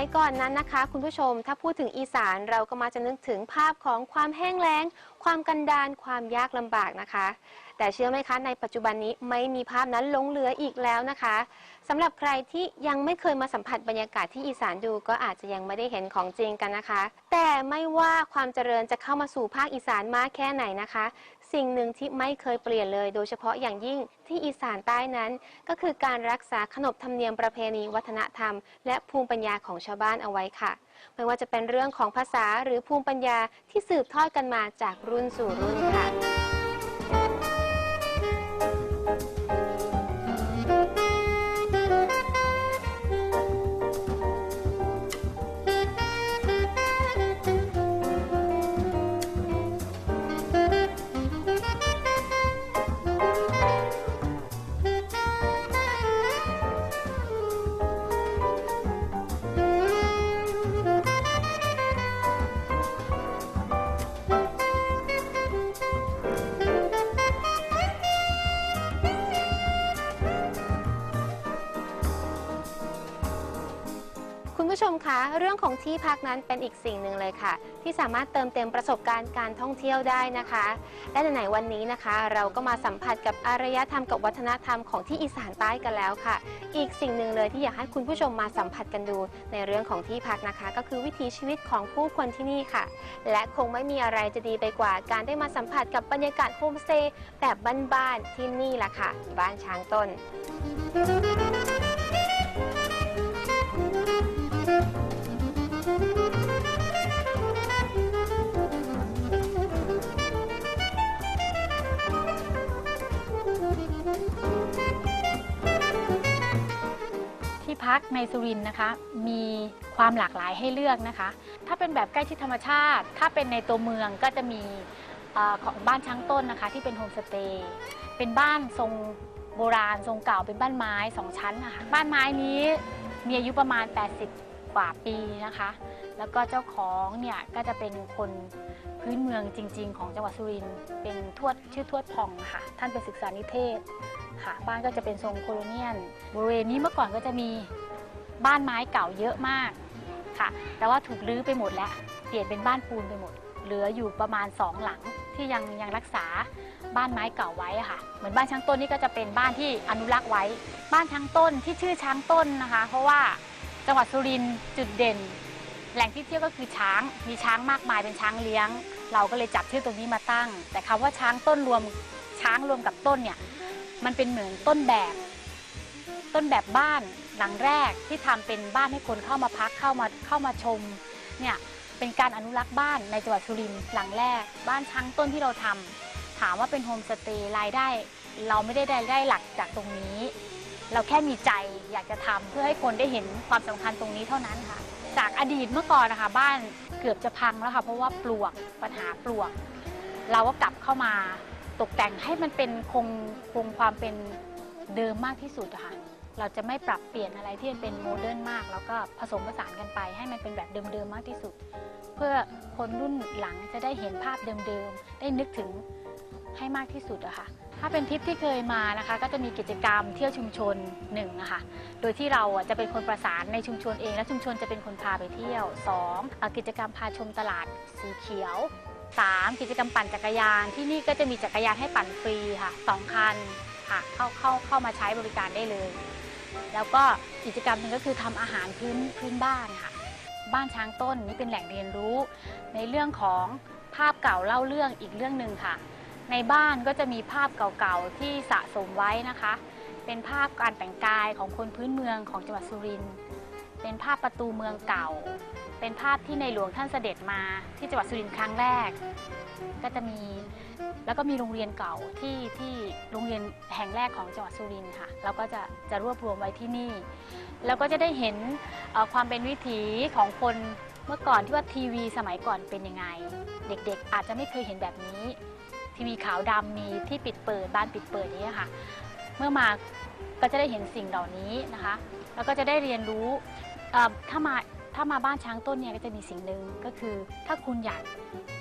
มัยก่อนนั้นนะคะ คุณผู้ชมถ้าพูดถึงอีสานเราก็มาจะนึกถึงภาพของความแห้งแล้ง ความกันดานความยากลำบากนะคะ แต่เชื่อไหมคะ ในปัจจุบันนี้ไม่มีภาพนั้นลงเหลืออีกแล้วนะคะสำหรับใครที่ยังไม่เคยมาสัมผัสบรรยากาศที่อีสานดูก็อาจจะยังไม่ได้เห็นของจริงกันนะคะ แต่ไม่ว่าความเจริญจะเข้ามาสู่ภาคอีสานมากแค่ไหนนะคะ สิ่งหนึ่งที่ไม่เคยเปลี่ยนเลย โดยเฉพาะอย่างยิ่งที่อีสานใต้นั้น ก็คือการรักษาขนบธรรมเนียมประเพณีวัฒนธรรม และภูมิปัญญาของชาวบ้านเอาไว้ค่ะ ไม่ว่าจะเป็นเรื่องของภาษาหรือภูมิปัญญาที่สืบทอดกันมาจากรุ่นสู่รุ่นค่ะ ผู้ชมคะเรื่องของที่พักนั้นเป็นอีกสิ่งหนึ่งเลยค่ะ ที่สามารถเติมเต็มประสบการณ์การท่องเที่ยวได้นะคะ และไหนๆวันนี้นะคะ เราก็มาสัมผัสกับอารยธรรมกับวัฒนธรรมของที่อีสานใต้กันแล้วค่ะ อีกสิ่งหนึ่งเลยที่อยากให้คุณผู้ชมมาสัมผัสกันดู ในเรื่องของที่พักนะคะ ก็คือวิถีชีวิตของผู้คนที่นี่ค่ะ และคงไม่มีอะไรจะดีไปกว่า การได้มาสัมผัสกับบรรยากาศโฮมสเตย์แบบบ้านๆที่นี่แหละค่ะ บ้านช้างต้น พักในสุรินทร์นะคะ มีความหลากหลายให้เลือกนะคะ ถ้าเป็นแบบใกล้ชิดธรรมชาติ ถ้าเป็นในตัวเมืองก็จะมีอของบ้านช้างต้นนะคะ ที่เป็นโฮมสเตย์เป็นบ้านทรงโบราณทรงเก่าเป็นบ้านไม้สองชั้นนะคะบ้านไม้นี้มีอายุประมาณ 80 กว่าปีนะคะ แล้วก็เจ้าของเนี่ยก็จะเป็นคนพื้นเมืองจริง ๆ ของจังหวัดสุรินทร์เป็นทวดชื่อทวดผ่องค่ะ ท่านเป็นศึกษานิเทศค่ะ บ้านก็จะเป็นทรงโคโลเนียลบริเวณนี้เมื่อก่อนก็จะมีบ้านไม้เก่าเยอะมากค่ะ แต่ว่าถูกรื้อไปหมดแล้วเปลี่ยนเป็นบ้านปูนไปหมด เหลืออยู่ประมาณสองหลังที่ยังยังรักษาบ้านไม้เก่าไว้ค่ะ เหมือนบ้านช้างต้นนี่ก็จะเป็นบ้านที่อนุรักษ์ไว้ บ้านช้างต้นที่ชื่อช้างต้นนะคะ เพราะว่า จังหวัดสุรินทร์จุดเด่น แหล่งที่เที่ยวก็คือช้าง มีช้างมากมายเป็นช้างเลี้ยง เราก็เลยจับชื่อตรงนี้มาตั้ง แต่คำว่าช้างต้นรวมช้างรวมกับต้นเนี่ยมันเป็นเหมือนต้นแบบ ต้นแบบบ้านหลังแรกที่ทำเป็นบ้านให้คนเข้ามาพักเข้ามาเข้ามาชมเนี่ยเป็นการอนุรักษ์บ้านในจังหวัดสุรินทร์หลังแรก บ้านช้างต้นที่เราทำถามว่าเป็นโฮมสเตย์รายได้ เราไม่ได้รายได้หลักจากตรงนี้ เราแค่มีใจอยากจะทำเพื่อให้คนได้เห็นความสำคัญตรงนี้เท่านั้นค่ะ จากอดีตเมื่อก่อนนะคะบ้านเกือบจะพังแล้วค่ะ เพราะว่าปลวกปัญหาปลวก เราก็กลับเข้ามาตกแต่งให้มันเป็นคงคงความเป็นเดิมมากที่สุดค่ะ เราจะไม่ปรับเปลี่ยนอะไรที่มันเป็นโมเดิร์นมาก แล้วก็ผสมผสานกันไป ให้มันเป็นแบบเดิมๆมากที่สุด เพื่อคนรุ่นหลังจะได้เห็นภาพเดิมๆได้นึกถึงให้มากที่สุดอะค่ะ ถ้าเป็นทริปที่เคยมานะคะ ก็จะมีกิจกรรมเที่ยวชุมชนหนึ่งะค่ะโดยที่เราจะเป็นคนประสานในชุมชนเอง และชุมชนจะเป็นคนพาไปเที่ยวสองกิจกรรมพาชมตลาดสีเขียว 3. กิจกรรมปั่นจักรยาน ที่นี่ก็จะมีจักรยานให้ปั่นฟรีค่ะสองคันค่ะเข้าเข้าเข้ามาใช้บริการได้เลย แล้วก็กิจกรรมหนึ่งก็คือทำอาหารพื้นพื้นบ้านค่ะ บ้านช้างต้นนี่เป็นแหล่งเรียนรู้ ในเรื่องของภาพเก่าเล่าเรื่องอีกเรื่องหนึ่งค่ะ ในบ้านก็จะมีภาพเก่าๆที่สะสมไว้นะคะ เป็นภาพการแต่งกายของคนพื้นเมืองของจังหวัดสุรินทร์เป็นภาพประตูเมืองเก่า เป็นภาพที่ในหลวงท่านเสด็จมาที่จังหวัดสุรินทร์ครั้งแรก ก็จะมีแล้วก็มีโรงเรียนเก่าที่ที่โรงเรียนแห่งแรกของจังหวัดสุรินทร์ค่ะเราก็จะจะรวบรวมไว้ที่นี่ แล้วก็จะได้เห็นความเป็นวิถีของคนเมื่อก่อนที่ว่าทีวีสมัยก่อนเป็นยังไง เด็กๆ อาจจะไม่เคยเห็นแบบนี้ ทีวีขาวดำมีที่ปิดเปิดบ้านปิดเปิดนี้ค่ะ เมื่อมาก็จะได้เห็นสิ่งเหล่านี้นะคะ แล้วก็จะได้เรียนรู้ถ้ามาถ้ามาบ้านช้างต้นเนี่ยก็จะมีสิ่งหนึ่งก็คือ ถ้าคุณอยาก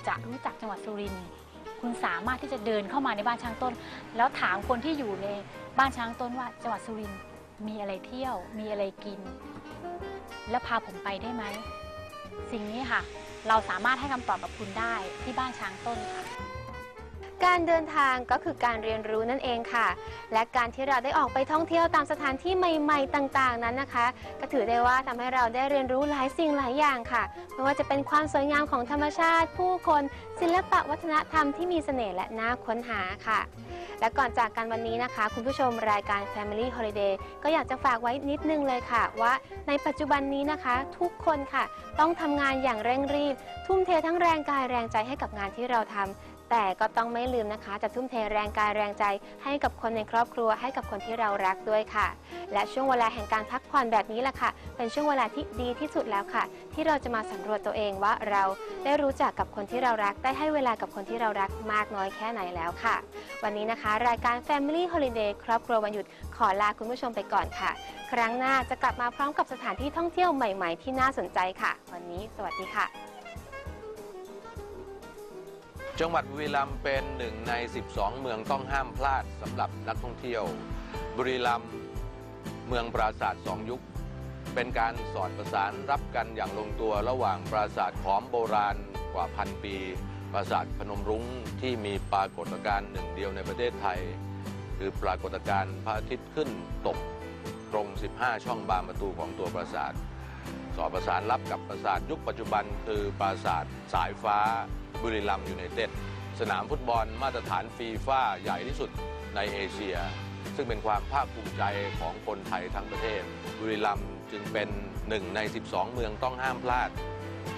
จะรู้จักจังหวัดสุรินทร์คุณสามารถที่จะเดินเข้ามาในบ้านช้างต้น แล้วถามคนที่อยู่ในบ้านช้างต้นว่าจังหวัดสุรินทร์มีอะไรเที่ยว มีอะไรกิน แล้วพาผมไปได้ไหม สิ่งนี้ค่ะ เราสามารถให้คำตอบกับคุณได้ที่บ้านช้างต้นค่ะ การเดินทางก็คือการเรียนรู้นั่นเองค่ะ และการที่เราได้ออกไปท่องเที่ยวตามสถานที่ใหม่ ๆ ต่างๆ นั้นนะคะ ก็ถือได้ว่าทำให้เราได้เรียนรู้หลายสิ่งหลายอย่างค่ะ ไม่ว่าจะเป็นความสวยงามของธรรมชาติ ผู้คน ศิลปะวัฒนธรรมที่มีเสน่ห์และน่าค้นหาค่ะ และก่อนจากกันวันนี้นะคะ คุณผู้ชมรายการ Family Holiday ก็อยากจะฝากไว้นิดนึงเลยค่ะ ว่าในปัจจุบันนี้นะคะ ทุกคนค่ะ ต้องทำงานอย่างเร่งรีบ ทุ่มเททั้งแรงกายแรงใจให้กับงานที่เราทำ แต่ก็ต้องไม่ลืมนะคะ จะทุ่มเทแรงกายแรงใจ ให้กับคนในครอบครัวให้กับคนที่เรารักด้วยค่ะ และช่วงเวลาแห่งการพักผ่อนแบบนี้แหละค่ะ เป็นช่วงเวลาที่ดีที่สุดแล้วค่ะ ที่เราจะมาสำรวจตัวเองว่าเราได้รู้จักกับคนที่เรารักได้ให้เวลากับคนที่เรารักมากน้อยแค่ไหนแล้วค่ะ วันนี้นะคะ รายการ Family Holiday ครอบครัววันหยุดขอลาคุณผู้ชมไปก่อนค่ะ ครั้งหน้าจะกลับมาพร้อมกับสถานที่ท่องเที่ยวใหม่ ๆ ที่น่าสนใจค่ะ วันนี้สวัสดีค่ะ จังหวัดบุรีรัมย์เป็นหนึ่งใน 12 เมืองต้องห้ามพลาดสำหรับนักท่องเที่ยว บุรีรัมย์เมืองปราสาทสองยุค เป็นการสอดประสานรับกันอย่างลงตัวระหว่างปราสาทขอมโบราณกว่าพันปี ปราสาทพนมรุ้งที่มีปรากฏการณ์หนึ่งเดียวในประเทศไทย คือปรากฏการณ์พระอาทิตย์ขึ้นตกตรง 15 ช่องบานประตูของตัวปราสาท สอดประสานรับกับปราสาทยุคปัจจุบันคือปราสาทสายฟ้า บุรีรัมย์ยูไนเต็ดสนามฟุตบอลมาตรฐานฟีฟ่าใหญ่ที่สุดในเอเชีย ซึ่งเป็นความภาคภูมิใจของคนไทยทั้งประเทศ บุรีรัมย์จึงเป็นหนึ่งใน 12 เมืองต้องห้ามพลาด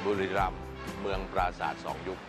บุรีรัมย์เมืองปราสาทสองยุค